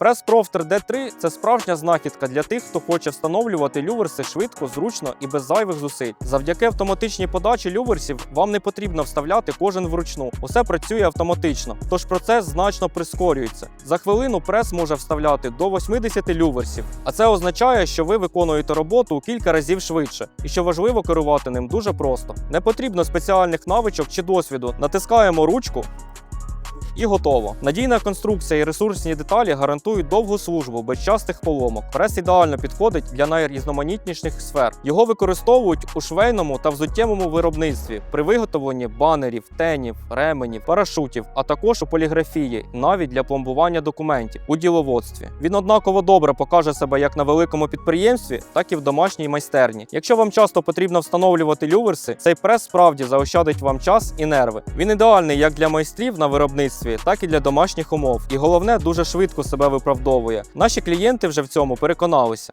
Prof 3D3 це справжня знахідка для тих, хто хоче встановлювати люверси швидко, зручно і без зайвих зусиль. Завдяки автоматичній подачі люверсів вам не потрібно вставляти кожен вручну. Усе працює автоматично, тож процес значно прискорюється. За хвилину прес може вставляти до 80 люверсів, а це означає, що ви виконуєте роботу у кілька разів швидше, і що важливо керувати ним дуже просто. Не потрібно спеціальних навичок чи досвіду. Натискаємо ручку. І готово. Надійна конструкція і ресурсні деталі гарантують довгу службу без частих поломок. Прес ідеально підходить для найрізноманітніших сфер. Його використовують у швейному та взуттєвому виробництві при виготовленні банерів, тенів, ременів, парашутів, а також у поліграфії, навіть для пломбування документів у діловодстві. Він однаково добре покаже себе як на великому підприємстві, так і в домашній майстерні. Якщо вам часто потрібно встановлювати люверси, цей прес справді заощадить вам час і нерви. Він ідеальний як для майстрів на виробництві, так і для домашніх умов. І головне, дуже швидко себе виправдовує. Наші клієнти вже в цьому переконалися.